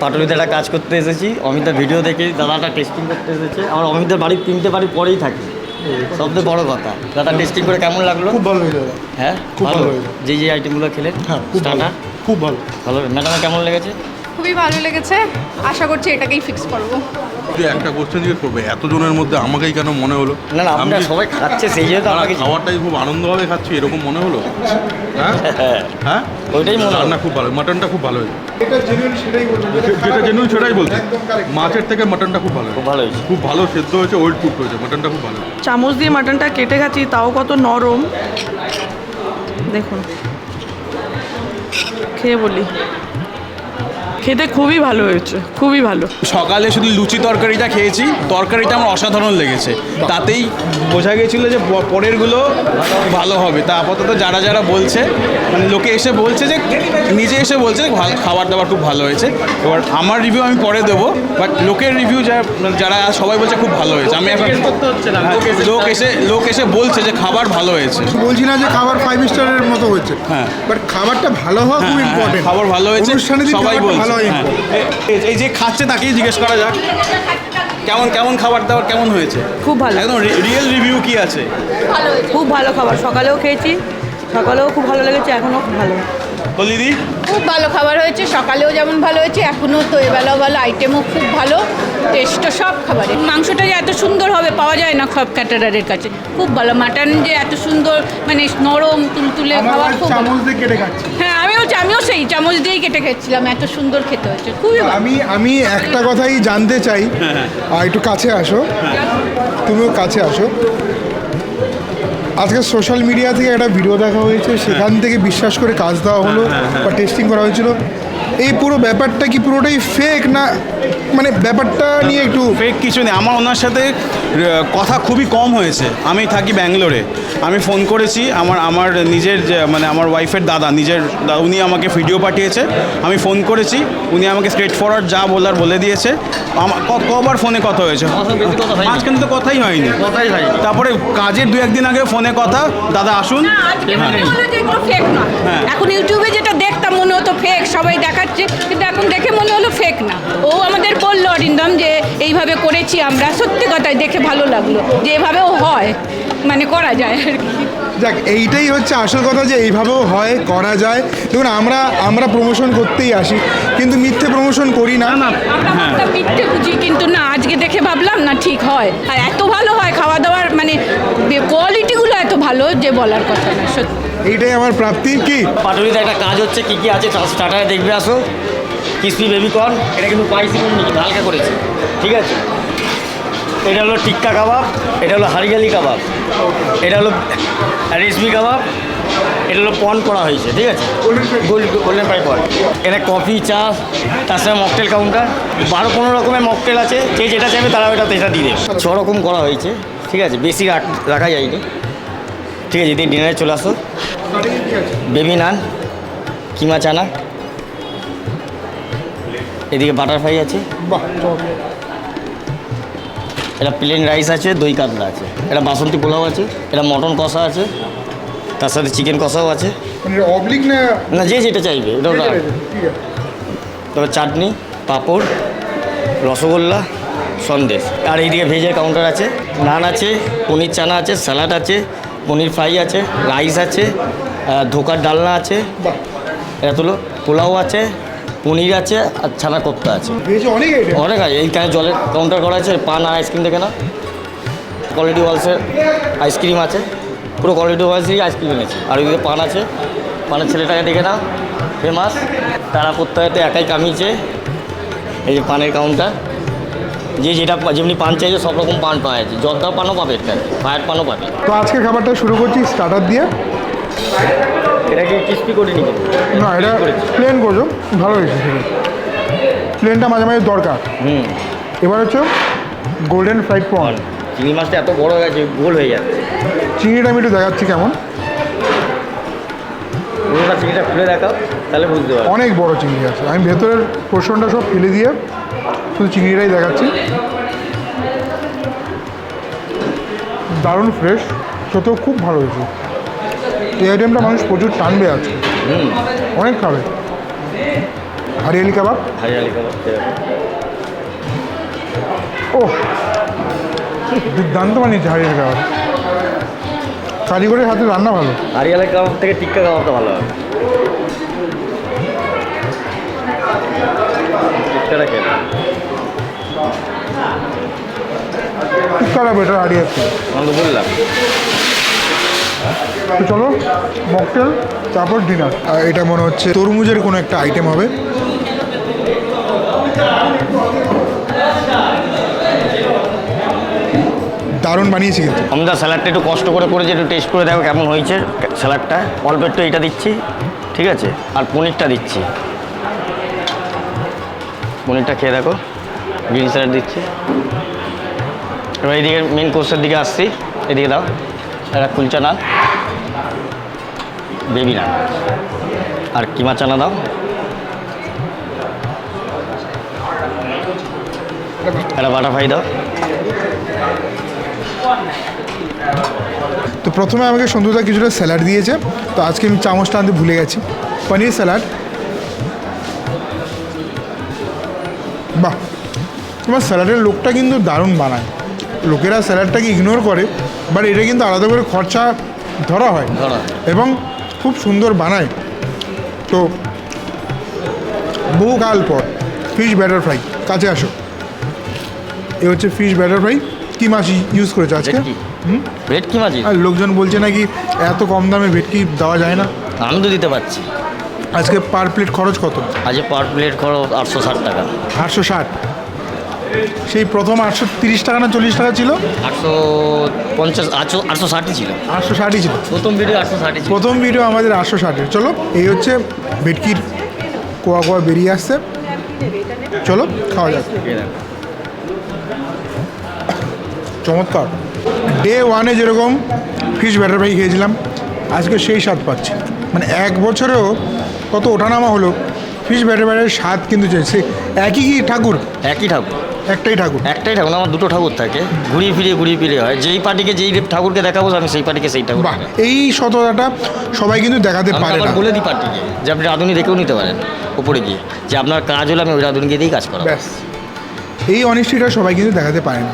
পাটুলিতে একটা কাজ করতে এসেছি। অমিতার ভিডিও দেখে দাদাটা টেস্টিং করতে এসেছে। আমার অমিতার বাড়ির তিনটে বাড়ি পরেই থাকি। সবচেয়ে বড় কথা। দাদা টেস্টিং করে কেমন লাগল? খুব ভালো হয়েছে হ্যাঁ? খুব ভালো? যে যে আইটেমগুলো খেলেন? হ্যাঁ খুব ভালো। খুব ভালো। ভালো। কেমন লেগেছে? খুবই ভালো লেগেছে। আশা করছি এটাকেই ফিক্স করব। তুই একটা কোশ্চেন জিজ্ঞেস করবে এতজনের মধ্যে আমাকেই কেন মনে হলো? না না আমি আপনারা কি- সবাই খাচ্ছে সেই জন্য তো না, খাবারটাই খুব আনন্দভাবে খাচ্ছি এরকম মনে হলো? হ্যাঁ? হ্যাঁ। হ্যাঁ? ওইটাই মনে রান্না খুব ভালো মাটনটা খুব ভালো হয়েছে। এটা জেনুইন সেটাই বলছি যেটা জেনুইন সেটাই বলছি। মাছের থেকে মাটনটা খুব ভালো খুব ভালো হয়েছে। খুব ভালো সেদ্ধ হয়েছে ওয়েট কুক হয়েছে মাটনটা খুব ভালো চামচ দিয়ে মাটনটা কেটে খাচ্ছি তাও কত নরম। দেখুন। খেয়ে বলি। খেতে খুবই ভালো হয়েছে খুবই ভালো। সকালে শুধু লুচি তরকারিটা খেয়েছি তরকারিটা আমার অসাধারণ লেগেছে। তাতেই বোঝা গেছিল যে পরেরগুলো ভালো হবে। তা আপাতত যারা যারা বলছে মানে লোকে এসে বলছে যে নিজে এসে বলছে যে ভালো খাবার দাবার খুব ভালো হয়েছে। এবার আমার রিভিউ আমি পরে দেবো বাট লোকের রিভিউ যারা সবাই বলছে খুব ভালো হয়েছে। আমি এখন হ্যাঁ, লোক এসে লোক এসে বলছে যে খাবার ভালো হয়েছে। বলছি না যে খাবার ফাইভ স্টারের মতো হয়েছে। হ্যাঁ। বাট খাবারটা ভালো হওয়া খুব হ্যাঁ, হ্যাঁ, ইম্পর্টেন্ট খাবার ভালো হয়েছে সবাই বলছে। ভালো হয় হ্যাঁ। এই- এই যে খাচ্ছে তাকেই জিজ্ঞেস করা যাক। কেমন কেমন খাবার দাবার কেমন হয়েছে? খুব ভালো। একদম রিয়েল রিভিউ কি আছে? খুব ভালো খাবার। সকালেও খেয়েছি সকালেও খুব ভালো লেগেছে এখনও খুব ভালো। তো দিদি। খুব ভালো খাবার হয়েছে সকালেও যেমন ভালো হয়েছে এখনও তো এবেলাও ভালো আইটেমও খুব ভালো টেস্টও সব খাবারে মাংসটা যে এত সুন্দর হবে পাওয়া যায় না সব ক্যাটারারের কাছে। খুব ভালো মাটন যে এত সুন্দর মানে নরম তুলতুলে খাবার খুব ভালো। চামচ দিয়ে কেটে খাচ্ছি। হ্যাঁ আমিও আমিও সেই চামচ দিয়েই কেটে খেয়েছিলাম এত সুন্দর খেতে হয়েছে খুবই ভালো। আমি আমি একটা কথাই জানতে চাই আর একটু কাছে আসো। তুমিও কাছে আসো। আজকে সোশ্যাল মিডিয়া থেকে একটা ভিডিও দেখা হয়েছে সেখান থেকে বিশ্বাস করে কাজ দেওয়া হলো বা টেস্টিং করা হয়েছিল। এই পুরো ব্যাপারটা কি পুরোটাই ফেক না মানে ব্যাপারটা নিয়ে একটু ফেক কিছু নেই। আমার ওনার সাথে কথা খুবই কম হয়েছে। আমি থাকি ব্যাঙ্গালোরে। আমি ফোন করেছি আমার আমার নিজের যে মানে আমার ওয়াইফের দাদা নিজের উনি আমাকে ভিডিও পাঠিয়েছে। আমি ফোন করেছি উনি আমাকে স্ট্রেট ফরওয়ার্ড যা বলার বলে দিয়েছে। আমার কবার ফোনে কথা হয়েছে। মাঝখানে তো কথাই হয়নি। তারপরে কাজের দু একদিন আগে ফোনে কথা দাদা আসুন। না, আজকে মনে হলো যে এগুলো ফেক না। হ্যাঁ। এখন ইউটিউবে যেটা দেখতাম মনে হতো ফেক সবাই দেখাচ্ছে কিন্তু এখন দেখে মনে হলো ফেক না। ও আমাদের বলল অরিন্দম যে এইভাবে করেছি আমরা। সত্যি কথাই দেখে ভালো লাগল যে এভাবেও হয় মানে করা যায় আর কি। যাক এইটাই হচ্ছে আসল কথা যে এইভাবেও হয় করা যায়। দেখুন আমরা আমরা প্রমোশন করতেই আসি কিন্তু মিথ্যে প্রমোশন করি না। আমরা মিথ্যে বুঝি কিন্তু না আজকে দেখে ভাবলাম না ঠিক হয়। আর এত ভালো হয় খাওয়া দাওয়ার মানে কোয়ালিটিগুলো এত ভালো যে বলার কথা না সত্যি। এইটাই আমার প্রাপ্তি। কি? পাটুলিতে একটা কাজ হচ্ছে কী কী আছে স্টার্টারে দেখবে আসো। ক্রিসপি বেবি কর্ন এটা কিন্তু করিনি কিন্তু হালকা করেছি। ঠিক আছে? এটা হলো টিক্কা কাবাব এটা হলো হারিয়ালি কাবাব এটা হলো রেশমি কাবাব এটা হলো পন করা হয়েছে ঠিক আছে? গোল্ড গোল্ডেন পাই পন এটা কফি চা তার সঙ্গে মকটেল কাউন্টার বারো পনেরো রকমের মকটেল আছে যে যেটা চাইবে তারা ওটা তেটা দিয়ে দেবে। ছ রকম করা হয়েছে ঠিক আছে? বেশি রাখ- যায়নি। ঠিক আছে যদি ডিনারে চলে আসো। বেবি নান কিমা চানা। এদিকে বাটারফ্লাই আছে। এটা প্লেন রাইস আছে দই কাতলা আছে। এটা বাসন্তী পোলাও আছে এটা মটন কষা আছে তার সাথে চিকেন কষাও আছে। মানে অবলিক না না যে যেটা চাইবে এটা তবে চাটনি পাঁপড় রসগোল্লা সন্দেশ। আর এইদিকে ভেজের কাউন্টার আছে। নান আছে পনির চানা আছে স্যালাড আছে পনির ফ্রাই আছে রাইস আছে ধোকার ডালনা আছে এটা পোলাও আছে পনির আছে আর ছানা কোপ্তা আছে। অনেক আছে এইখানে জলের কাউন্টার করা আছে পান আর আইসক্রিম দেখে না কোয়ালিটি ওয়ালসের আইসক্রিম আছে পুরো কোয়ালিটি ওয়ালসেরই আইসক্রিম এনেছে। আর ওইদিকে পান আছে পানের ছেলেটাকে দেখে না ফেমাস তারা প্রত্যেকতে একাই কামিয়েছে এই যে পানের কাউন্টার যে যেটা যেমনি পান চাইছে সব রকম পান পাওয়া যাচ্ছে। জর্দার পানও পাবে এখানে ফায়ার পানও পাবে। তো আজকে খাবারটা শুরু করছি স্টার্টার দিয়ে। এটাকে ক্রিস্পি করে নিবে। না এটা প্লেন করছ ভালো হয়েছে প্লেনটা মাঝে মাঝে দরকার। হুম। এবার হচ্ছে গোল্ডেন ফ্রাইড প্রন চিংড়ি মাছটা এত বড় হয়ে গেছে গোল হয়ে যাচ্ছে। চিংড়িটা আমি একটু দেখাচ্ছি কেমন। চিংড়িটা খুলে দেখাও তাহলে বুঝতে পারবে। অনেক বড় চিংড়ি আছে। আমি ভেতরের পোর্শনটা সব ফেলে দিয়ে শুধু চিংড়িটাই দেখাচ্ছি। দারুণ ফ্রেশ সত্যিও খুব ভালো হয়েছে। এই আইটেমটা মানুষ প্রচুর টানবে হুম। অনেক খাবে। হরিয়ালি কাবাব? হারিয়ালি কাবাব। ও দুর্দান্ত বানিয়েছে হরিয়ালি কাবাব। কারিগরের হাতে রান্না ভালো। হারিয়ালি কাবাব থেকে টিক্কা কাবাবটা ভালো হবে টিক্কাটা বেটার আমি বললাম। চলো মকটেল তারপর ডিনার আর এটা মনে হচ্ছে তরমুজের কোনো একটা আইটেম হবে। দারুণ বানিয়েছি কিন্তু। আমরা স্যালাডটা একটু কষ্ট করে করেছি একটু টেস্ট করে দেখো কেমন হয়েছে। স্যালাডটা অল্প একটু এটা দিচ্ছি ঠিক আছে? আর পনিরটা দিচ্ছি। পনিরটা খেয়ে দেখো। গ্রিন স্যালাড দিচ্ছি। এবার এইদিকে মেন কোর্সের দিকে আসছি। এদিকে দাও। একটা কুলচা নান বেবি নান আর কিমা চানা দাও। একটা বাটারফ্রাই দাও। তো প্রথমে আমাকে সন্ধ্যা কিছুটা স্যালাড দিয়েছে। তো আজকে আমি চামচটা আনতে ভুলে গেছি। পনির স্যালাড। তোমার স্যালাডের লোকটা কিন্তু দারুণ বানায়। লোকেরা স্যালাডটাকে ইগনোর করে বাট এটা কিন্তু আলাদা করে খরচা ধরা হয়। ধরা। এবং খুব সুন্দর বানায়। তো বহুকাল পর ফিশ ব্যাটার ফ্রাই কাছে আসো। এ হচ্ছে ফিশ ব্যাটার ফ্রাই কি মাছ ইউজ করেছে আজকে? ভেটকি। মাছি আর লোকজন বলছে নাকি এত কম দামে ভেটকি দেওয়া যায় না। আমি তো দিতে পারছি। আজকে পার প্লেট খরচ কত? আজকে পার প্লেট খরচ আটশো ষাট টাকা। আটশো ষাট। সেই প্রথম আটশো তিরিশ টাকা না চল্লিশ টাকা ছিল? আটশো পঞ্চাশ আটশো আটশো ষাটই ছিল। আটশো ষাটই ছিল। প্রথম ভিডিও আটশো ষাটই ছিল। প্রথম ভিডিও আমাদের আটশো ষাটের। চলো এই হচ্ছে ভেটকির কোয়া কোয়া বেরিয়ে আসছে। চলো খাওয়া যাক। চমৎকার। ডে ওয়ানে যেরকম ফিশ ব্যাটার ফ্রাই খেয়েছিলাম আজকে সেই স্বাদ পাচ্ছি। মানে এক বছরেও কত ওঠানামা হলো ফিশ ব্যাটার ফ্রাইয়ের স্বাদ কিন্তু সে একই কি ঠাকুর? একই ঠাকুর। একটাই ঠাকুর। একটাই ঠাকুর আমার দুটো ঠাকুর থাকে। ঘুরিয়ে ফিরিয়ে ঘুরিয়ে ফিরিয়ে হয়। যেই পার্টিকে যেই ঠাকুরকে দেখাবো আমি সেই পার্টিকে সেই ঠাকুর এই সততাটা সবাই কিন্তু দেখাতে পারে না। বলে দিই পার্টিকে যে আপনি রাঁধুনি দেখেও নিতে পারেন উপরে গিয়ে। যে আপনার কাজ হলে আমি ওই রাঁধুনিকে দিয়েই কাজ করাবো। ব্যাস। এই অনিষ্টিটা সবাই কিন্তু দেখাতে পারে না।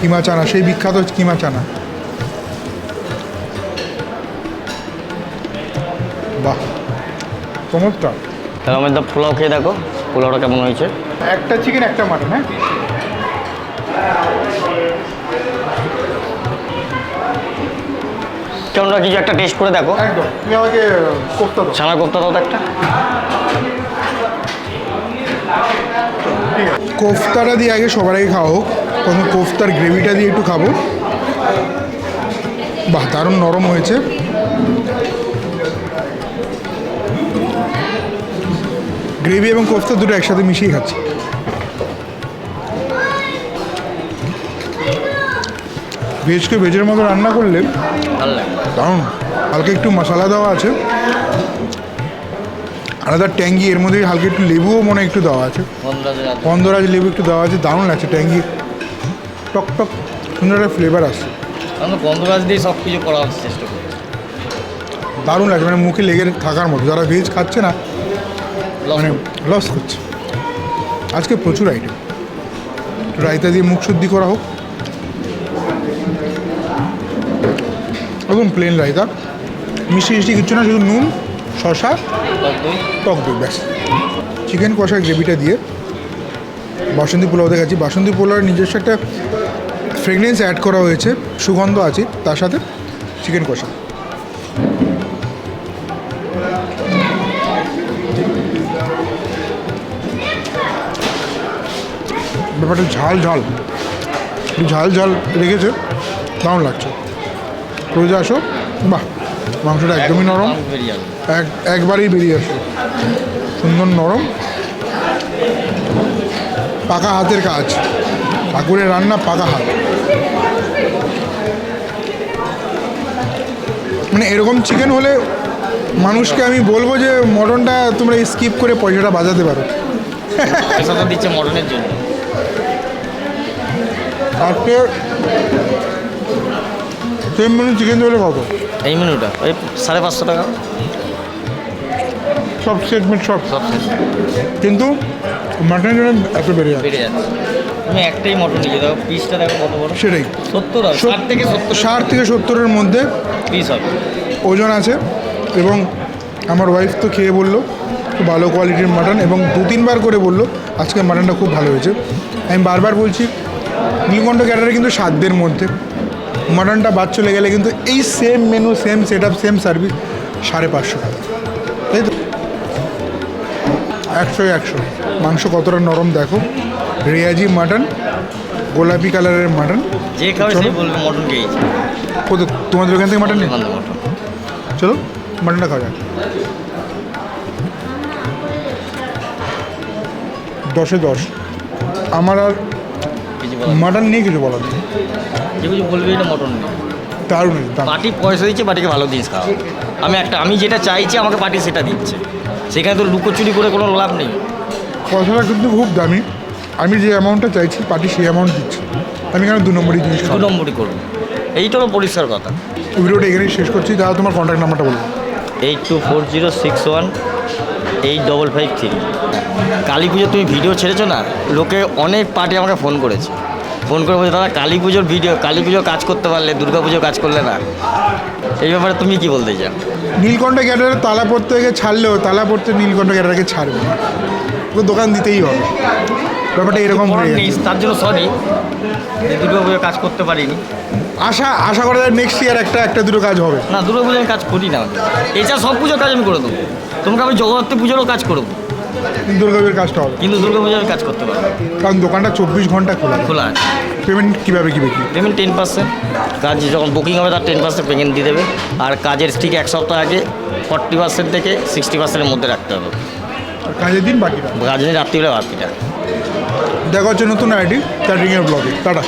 কিমা চানা সেই বিখ্যাত কিমা চানা বাহ চমৎকার। তাহলে আমার দা পোলাও খেয়ে দেখো পোলাওটা কেমন হয়েছে? একটা চিকেন একটা মাটন হ্যাঁ? কেমন কিছু একটা টেস্ট করে দেখো। একদম তুমি আমাকে কোফতা দাও। ছানা কোপ্তা দাও তো একটা। কোফতাটা দিয়ে আগে সবার আগে খাওয়া হোক। প্রথমে কোফতার গ্রেভিটা দিয়ে একটু খাব। বাহ দারুণ নরম হয়েছে। গ্রেভি এবং কোফতা দুটো একসাথে মিশিয়ে খাচ্ছি। ভেজকে ভেজের মতো রান্না করলে দারুণ। হালকা একটু মশলা দেওয়া আছে। আলাদা ট্যাঙ্গি এর মধ্যে হালকা একটু লেবুও মনে হয় একটু দেওয়া আছে। গন্ধরাজ লেবু একটু দেওয়া আছে দারুণ লাগছে ট্যাঙ্গি। টক টক সুন্দর একটা ফ্লেভার আসছে। গন্ধরাজ দিয়ে সব কিছু করার চেষ্টা করি দারুণ লাগছে মানে মুখে লেগে থাকার মতো। যারা ভেজ খাচ্ছে না মানে লস করছে। আজকে প্রচুর আইটেম রায়তা দিয়ে মুখ শুদ্ধি করা হোক। একদম প্লেন রায়তা। মিষ্টি মিষ্টি কিচ্ছু না শুধু নুন শশা টক দই টক দই ব্যাস। চিকেন কষার গ্রেভিটা দিয়ে বাসন্তী পোলাও দেখাচ্ছি বাসন্তী পোলাওয়ের নিজস্ব একটা ফ্রেগনেন্স অ্যাড করা হয়েছে। সুগন্ধ আছে তার সাথে চিকেন কষা। ব্যাপারটা ঝাল ঝাল। একটু ঝাল ঝাল রেখেছে দারুণ লাগছে। রোজা আসো বাহ মাংসটা একদমই নরম। এক একবারেই বেরিয়ে আসো সুন্দর নরম। পাকা হাতের কাজ। ঠাকুরের রান্না পাকা হাত। মানে এরকম চিকেন হলে মানুষকে আমি বলব যে মটনটা তোমরা স্কিপ করে পয়সাটা বাজাতে পারো। পয়সা তো দিচ্ছে মটনের জন্য। আজকে সেম মানে চিকেন চলে কত? এই মেনুটা ওই সাড়ে পাঁচশো টাকা। সব সেগমেন্ট সব। সব শেষ কিন্তু মাটনের জন্য এত বেড়ে যাবে বেড়ে যাচ্ছে। তুমি একটাই মটন নিয়ে দেখো পিসটা দেখো কত বড়। সেটাই। সত্তর হবে ষাট থেকে সত্তর ষাট থেকে সত্তরের মধ্যে পিস হবে। ওজন আছে এবং আমার ওয়াইফ তো খেয়ে বলল খুব ভালো কোয়ালিটির মাটন এবং দু তিনবার করে বলল আজকে মাটনটা খুব ভালো হয়েছে। আমি বারবার বলছি নীলকণ্ঠ ক্যাটারে কিন্তু সাধ্যের মধ্যে। মাটনটা বাদ চলে গেলে কিন্তু এই same menu same set up same service সাড়ে পাঁচশো টাকা। তাই তো। একশো একশো। মাংস কতটা নরম দেখো। রেয়াজি মাটন গোলাপি কালারের মাটন। যে কোথায় তোমাদের ওখান থেকে মাটন নেই চলো মাটনটা খাওয়া যাক। দশে দশ। আমার আর কিছু বলার মাটন নিয়ে কিছু বলার নেই। যে কিছু বলবি এটা মটন নেই। দারুণ পার্টি পয়সা দিচ্ছে পার্টিকে ভালো জিনিস খাওয়া। আমি একটা আমি যেটা চাইছি আমাকে পার্টি সেটা দিচ্ছে। সেখানে তো লুকোচুরি করে কোনো লাভ নেই। পয়সাটা কিন্তু খুব দামি। আমি যে অ্যামাউন্টটা চাইছি পার্টি সেই অ্যামাউন্ট দিচ্ছে। আমি কেন দু নম্বরই জিনিস দু খাব নম্বরই করব। এইটা হলো পরিষ্কার কথা। ভিডিওটা এখানেই শেষ করছি। তাহলে তোমার কন্ট্যাক্ট নাম্বারটা বলব eight two four zero six one eight double five three Kali Puja তুমি ভিডিও ছেড়েছো না? লোকে অনেক পার্টি আমাকে ফোন করেছে। ফোন করে বলছে দাদা কালী পুজোর ভিডিও কালী পুজো কাজ করতে পারলে দুর্গা পুজো কাজ করলে না? এই ব্যাপারে তুমি কি বলতে চাও? নীলকণ্ঠ ক্যাটারে তালা পড়তে গিয়ে ছাড়লেও তালা পড়তে নীলকণ্ঠ ক্যাটারকে ছাড়বে ওকে দোকান দিতেই হবে। ব্যাপারটা এরকম। তার জন্য সরি দুর্গা পুজো কাজ করতে পারিনি। আশা আশা করা যায় নেক্সট ইয়ার একটা একটা দুটো কাজ হবে। না দুর্গা পুজো আমি কাজ করি না। এছাড়া সব পুজোর কাজ আমি করে দেবো। তোমাকে আমি জগদ্ধাত্রী পুজোরও কাজ করব দুর্গাপুজোর কাজটা হবে। কিন্তু দুর্গা পুজো আমি কাজ করতে পারব কারণ দোকানটা চব্বিশ ঘণ্টা খোলা খোলা আছে। পেমেন্ট কীভাবে কী কি পেমেন্ট টেন পার্সেন্ট কাজ যখন বুকিং হবে তার টেন পার্সেন্ট পেমেন্ট দিয়ে দেবে। আর কাজের ঠিক এক সপ্তাহ আগে ফর্টি পার্সেন্ট থেকে সিক্সটি পার্সেন্টের মধ্যে রাখতে হবে। কাজের দিন বাকিটা? কাজ নেই রাত্রিবেলা বাকিটা। দেখা হচ্ছে নতুন আইডি ক্যাটারিংয়ের ব্লগে টাটা।